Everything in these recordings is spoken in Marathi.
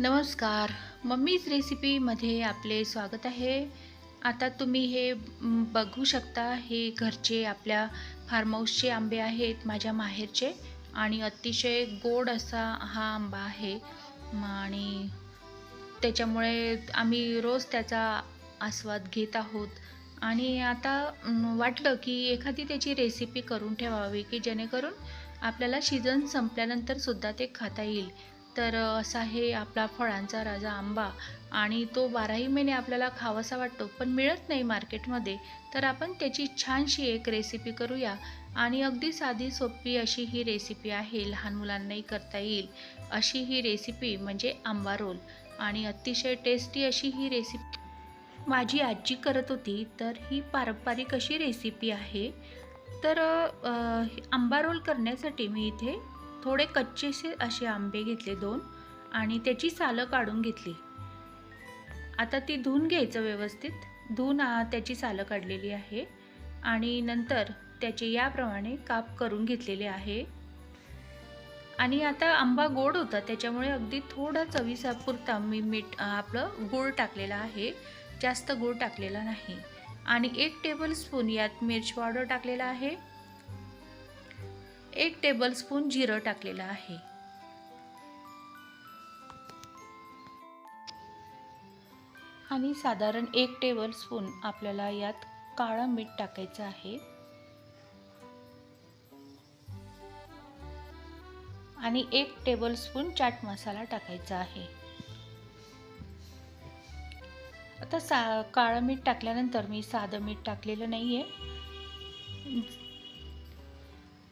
नमस्कार. मम्मीज रेसिपीमध्ये आपले स्वागत आहे. आता तुम्ही हे बघू शकता हे घरचे आपल्या फार्म हाऊसचे आंबे आहेत माझ्या माहेरचे. आणि अतिशय गोड असा हा आंबा आहे. आणि त्याच्यामुळे आम्ही रोज त्याचा आस्वाद घेत आहोत. आणि आता वाटलं की एखादी त्याची रेसिपी करून ठेवावी की जेणेकरून आपल्याला सीझन संपल्यानंतर सुद्धा ते खाता येईल. तर असा आहे आपला फळांचा राजा आंबा आणि तो बाराही महिने आपल्याला खावासा वाटतो पण मिळत नाही मार्केटमध्ये. तर आपण त्याची छानशी एक रेसिपी करूया आणि अगदी साधी सोपी अशी ही रेसिपी आहे लहान मुलांनाही करता येईल. अशी ही रेसिपी म्हणजे आंबा रोल आणि अतिशय टेस्टी अशी ही रेसिपी माझी आजी करत होती तर ही पारंपरिक अशी रेसिपी आहे. तर आंबा रोल करण्यासाठी मी इथे थोडे कच्चेसे असे आंबे घेतले दोन आणि त्याची सालं काढून घेतली. आता ती धुवून घ्यायचं व्यवस्थित. धुवून त्याची सालं काढलेली आहे आणि नंतर त्याचे याप्रमाणे काप करून घेतलेले आहे. आणि आता आंबा गोड होता त्याच्यामुळे अगदी थोडा चवीसापुरता मी मीठ आपलं गूळ टाकलेला आहे. जास्त गूळ टाकलेला नाही. आणि एक टेबल स्पून यात मिरच पावडर टाकलेला आहे. एक टेबलस्पून जिरं टाकलेलं आहे. आणि साधारण एक टेबलस्पून आपल्याला यात काळं मीठ टाकायचं आहे. आणि एक टेबलस्पून चाट मसाला टाकायचा आहे. आता सा काळं मीठ टाकल्यानंतर मी साधं मीठ टाकलेलं नाही आहे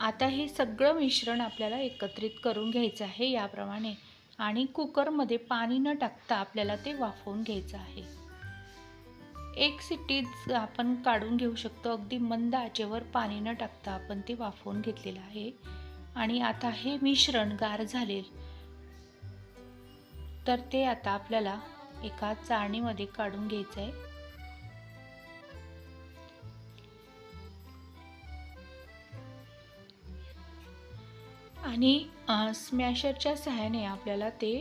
आता हे सगळं मिश्रण आपल्याला एकत्रित करून घ्यायचं आहे याप्रमाणे. आणि कुकरमध्ये पाणी न टाकता आपल्याला ते वाफवून घ्यायचं आहे. एक सिट्टीच आपण काढून घेऊ शकतो. अगदी मंद आचेवर पाणी न टाकता आपण ते वाफवून घेतलेलं आहे. आणि आता हे मिश्रण गार झाले तर ते आता आपल्याला एका चाळणीमध्ये काढून घ्यायचं आहे आणि स्मॅशरच्या सहाय्याने आपल्याला ते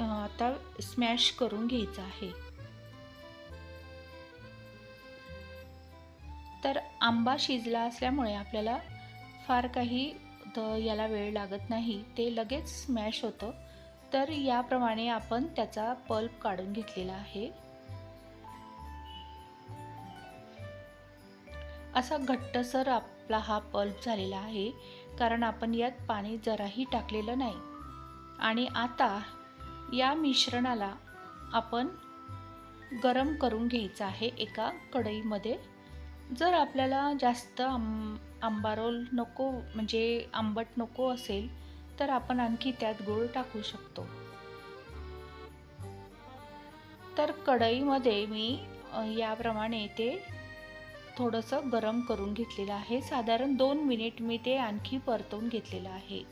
आता स्मॅश करून घ्यायचं आहे. तर आंबा शिजला असल्यामुळे आपल्याला फार काही याला वेळ लागत नाही. ते लगेच स्मॅश होतं. तर याप्रमाणे आपण त्याचा पल्प काढून घेतलेला आहे. असा घट्टसर आपला हा पल्प झालेला आहे. कारण आपण यात पाणी जराही टाकलेलं नाही. आणि आता या मिश्रणाला आपण गरम करून घ्यायचं आहे एका कढईमध्ये. जर आपल्याला जास्त आं आंबारोल नको म्हणजे आंबट नको असेल तर आपण आणखी त्यात गूळ टाकू शकतो. तर कढईमध्ये मी याप्रमाणे ते थोडंसं गरम करून घेतलेलं आहे. साधारण दोन मिनिट मी ते आणखी परतवून घेतलेलं आहे.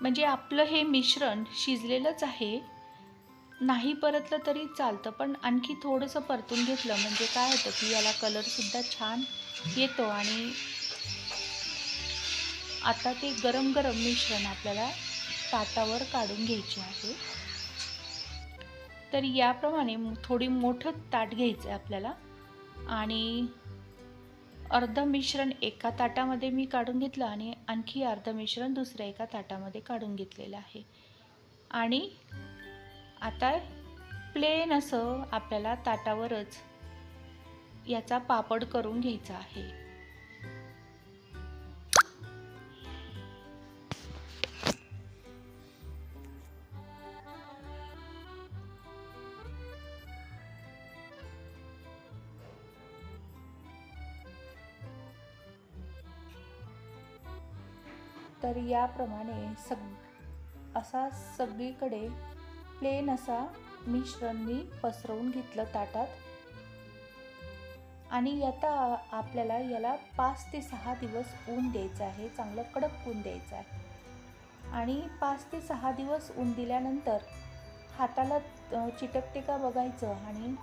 म्हणजे आपलं हे मिश्रण शिजलेलंच आहे. नाही परतलं तरी चालतं पण आणखी थोडंसं परतून घेतलं म्हणजे काय होतं की याला कलरसुद्धा छान येतो आणि आता ते गरम गरम मिश्रण आपल्याला ताटावर काढून घ्यायचे आहे. तर याप्रमाणे थोडी मोठं ताट घ्यायचं आहे आपल्याला. आणि अर्ध मिश्रण एका ताटामध्ये मी काढून घेतलं आणि आणखी अर्ध मिश्रण दुसऱ्या एका ताटामध्ये काढून घेतलेलं आहे. आणि आता प्लेन असं आपल्याला ताटावरच याचा पापड करून घ्यायचा आहे. तर याप्रमाणे सग असा सगळीकडे प्लेन असा मिश्रण मी पसरवून घेतलं ताटात. आणि आता आपल्याला याला पाच ते सहा दिवस ऊन द्यायचं आहे चांगलं कडक ऊन द्यायचं आहे. आणि पाच ते सहा दिवस ऊन दिल्यानंतर हाताला चिटकते का बघायचं? आणि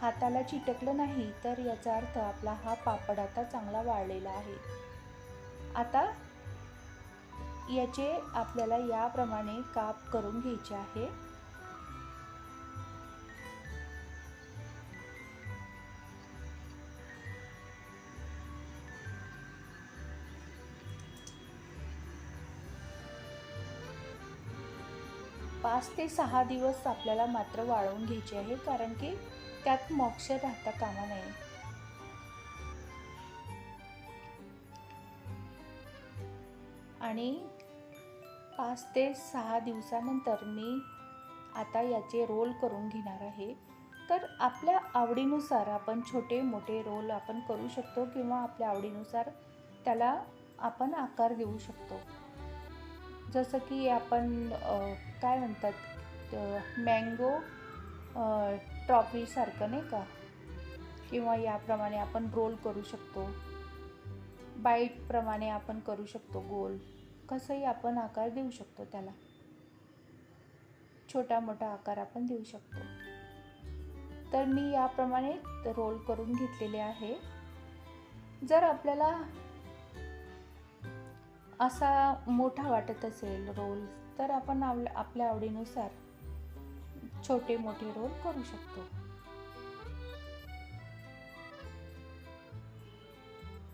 हाताला चिटकलं नाही तर याचा अर्थ आपला हा पापड आता चांगला वाळलेला आहे. आता याचे आपल्याला याप्रमाणे काप करून घ्यायचे आहे. पाच ते सहा दिवस आपल्याला मात्र वाळवून घ्यायचे आहे कारण की त्यात मोक्ष राहता कामा नये. आणि पाच ते सहा दिवसानंतर मी आता याचे रोल करून घेणार आहे. तर आपल्या आवडीनुसार आपण छोटे मोठे रोल आपण करू शकतो किंवा आपल्या आवडीनुसार त्याला आपण आकार देऊ शकतो. जसं की आपण काय म्हणतात मँगो ट्रॉफीसारखं नाही का? किंवा याप्रमाणे आपण रोल करू शकतो. बाईटप्रमाणे आपण करू शकतो गोल. कसंही आपण आकार देऊ शकतो त्याला. छोटा मोठा आकार आपण देऊ शकतो. तर मी याप्रमाणे रोल करून घेतलेले आहे. जर आपल्याला असा मोठा वाटत असेल रोल तर आपण आपल्या आवडीनुसार छोटे मोठे रोल करू शकतो.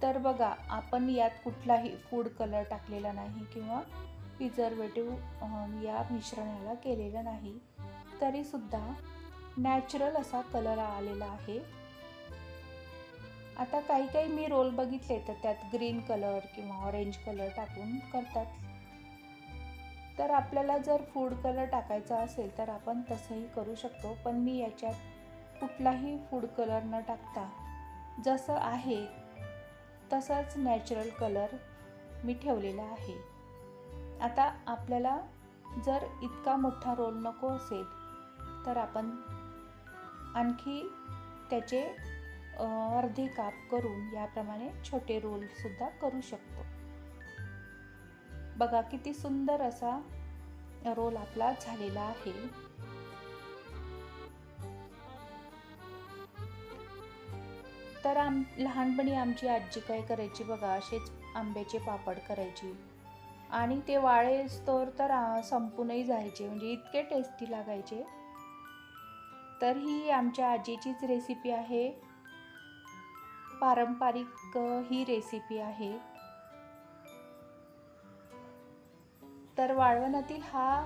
तर बघा आपण यात कुठलाही फूड कलर टाकलेला नाही किंवा प्रिझर्वेटिव्ह या मिश्रणाला केलेलं नाही. तरीसुद्धा नॅचरल असा कलर आलेला आहे. आता काही काही मी रोल बघितले तर त्यात ग्रीन कलर किंवा ऑरेंज कलर टाकून करतात. तर आपल्याला जर फूड कलर टाकायचा असेल तर आपण तसंही करू शकतो पण मी याच्यात कुठलाही फूड कलर न टाकता जसं आहे तसाच नॅचरल कलर मी ठेवलेला आहे. आता आपल्याला जर इतका मोठा रोल नको असेल तर आपण आणखी त्याचे अर्धे काप करून याप्रमाणे छोटे रोलसुद्धा करू शकतो. बघा किती सुंदर असा रोल आपला झालेला आहे. तर आम लहानपणी आमची आजी काय करायची बघा असेच आंब्याचे पापड करायची. आणि ते वाळे स्तर तर संपूनही जायचे म्हणजे इतके टेस्टी लागायचे. तर ही आमच्या आजीचीच रेसिपी आहे. पारंपरिक ही रेसिपी आहे. तर वाळवणातील हा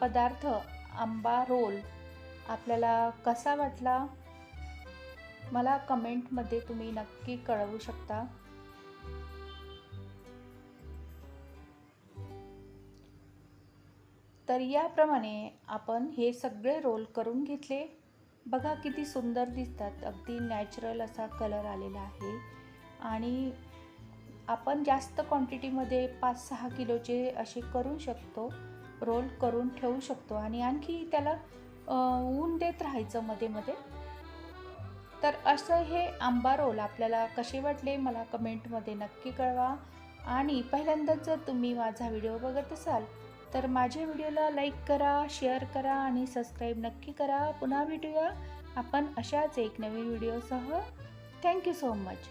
पदार्थ आंबा रोल आपल्याला कसा वाटला? मला कमेंटमध्ये तुम्ही नक्की कळवू शकता. तर याप्रमाणे आपण हे सगळे रोल करून घेतले. बघा किती सुंदर दिसतात. अगदी नॅचरल असा कलर आलेला आहे. आणि आपण जास्त क्वांटिटीमध्ये पाच सहा किलोचे असे करू शकतो. रोल करून ठेवू शकतो. आणि आणखी त्याला ऊन देत राहायचं मध्ये मध्ये. तर असं हे आंबा रोल आपल्याला कसे वाटले मला कमेंटमध्ये नक्की कळवा. आणि पहिल्यांदाच जर तुम्ही माझा व्हिडिओ बघत असाल तर माझ्या व्हिडिओला लाईक करा शेअर करा आणि सबस्क्राईब नक्की करा. पुन्हा भेटूया आपण अशाच एक नवीन व्हिडिओसह. Thank you so much.